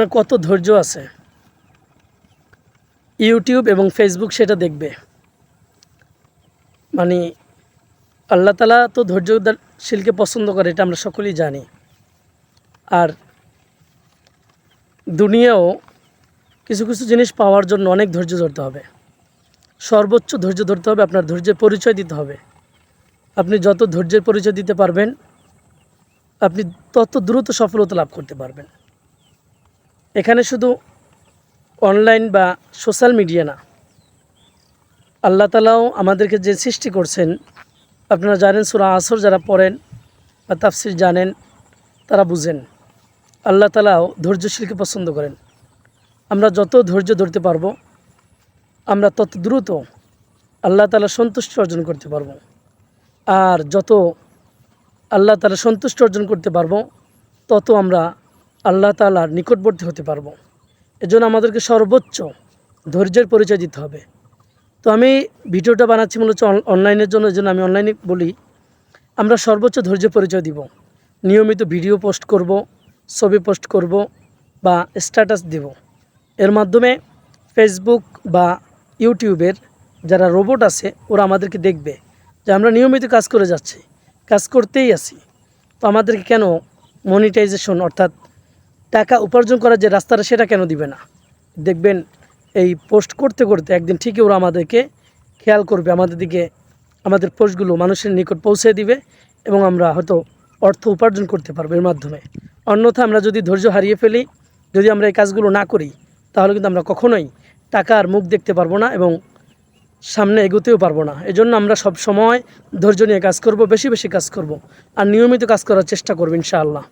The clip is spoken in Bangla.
আপনার কত ধৈর্য আছে? ইউটিউব এবং ফেসবুক সেটা দেখবে। মানে আল্লাহ তালা তো ধৈর্যশীলকে পছন্দ করে, এটা আমরা সকলেই জানি। আর দুনিয়াও কিছু কিছু জিনিস পাওয়ার জন্য অনেক ধৈর্য ধরতে হবে। সর্বোচ্চ ধৈর্য ধরতে হবে, আপনার ধৈর্যের পরিচয় দিতে হবে। আপনি যত ধৈর্যের পরিচয় দিতে পারবেন, আপনি তত দ্রুত সফলতা লাভ করতে পারবেন। এখানে শুধু অনলাইন বা সোশ্যাল মিডিয়া না, আল্লাহ তালাও আমাদেরকে যে সৃষ্টি করছেন, আপনারা জানেন সুরা আসর যারা পড়েন বা তাফসির জানেন, তারা বুঝেন। আল্লাহ তালাও ধৈর্যশীলকে পছন্দ করেন। আমরা যত ধৈর্য ধরতে পারব, আমরা তত দ্রুত আল্লাহ তালা সন্তুষ্টি অর্জন করতে পারব। আর যত আল্লাহ তালা সন্তুষ্ট অর্জন করতে পারব, তত আমরা আল্লাহ তালার নিকটবর্তী হতে পারব। এজন্য আমাদেরকে সর্বোচ্চ ধৈর্যের পরিচয় দিতে হবে। তো আমি ভিডিওটা বানাচ্ছি মূলত অন- অনলাইনের জন্য জন্য আমি অনলাইনে বলি, আমরা সর্বোচ্চ ধৈর্য পরিচয় দিব। নিয়মিত ভিডিও পোস্ট করব, ছবি পোস্ট করব বা স্ট্যাটাস দিব। এর মাধ্যমে ফেসবুক বা ইউটিউবের যারা রোবট আছে, ওরা আমাদেরকে দেখবে যে আমরা নিয়মিত কাজ করে যাচ্ছি, কাজ করতেই আছি। তো আমাদেরকে কেন মনিটাইজেশন অর্থাৎ টাকা উপার্জন করার যে রাস্তাটা, সেটা কেন দিবে না? দেখবেন এই পোস্ট করতে করতে একদিন ঠিকই ওরা আমাদেরকে খেয়াল করবে, আমাদের দিকে, আমাদের পোস্টগুলো মানুষের নিকট পৌঁছে দিবে এবং আমরা হয়তো অর্থ উপার্জন করতে পারব এর মাধ্যমে। অন্যথা আমরা যদি ধৈর্য হারিয়ে ফেলি, যদি আমরা এই কাজগুলো না করি, তাহলে কিন্তু আমরা কখনোই টাকার মুখ দেখতে পারব না এবং সামনে এগোতেও পারব না। এজন্য আমরা সব সময় ধৈর্য নিয়ে কাজ করব, বেশি বেশি কাজ করব, আর নিয়মিত কাজ করার চেষ্টা করব ইনশাআল্লাহ।